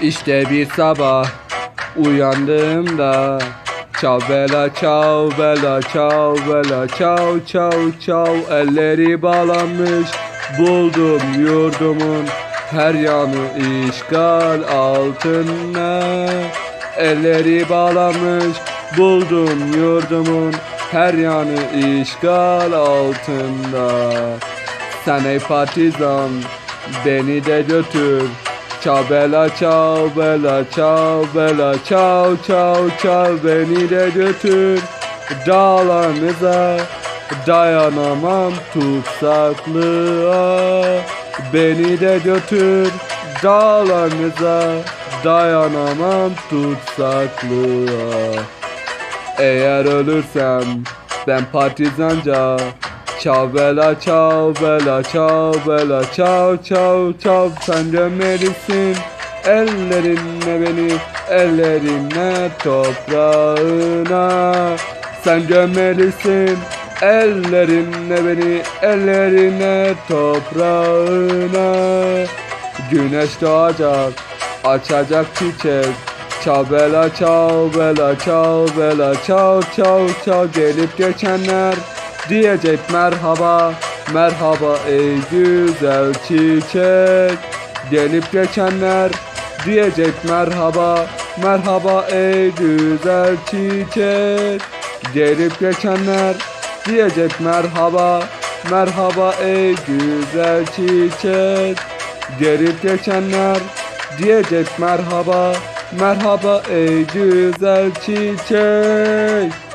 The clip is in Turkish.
İşte bir sabah uyandığımda Çav bela çav bela çav bela çav çav çav Elleri bağlanmış buldum yurdumun Her yanı işgal altına Elleri bağlanmış buldum yurdumun Her yanı işgal altında. Sen ey partizan beni de götür Çav bela çav bela çav bela çav çav çav beni de götür. Dağlarınıza dayanamam tutsaklığa. Beni de götür. Dağlarınıza dayanamam tutsaklığa. Eğer ölürsem ben partizanca Çav bela çav bela çav bela çav çav çav Sen gömelisin ellerinle beni Ellerinle toprağına. Sen gömelisin ellerinle beni Ellerine toprağına. Güneş doğacak açacak çiçek. Çav bela çav bela çav bela çav çav çav Gelip geçenler diyecek merhaba Merhaba ey güzel çiçek. Gelip geçenler diyecek merhaba Merhaba ey güzel çiçek. Gelip geçenler diyecek merhaba Merhaba ey güzel çiçek. Gelip geçenler diyecek merhaba Merhaba ey güzel çiçek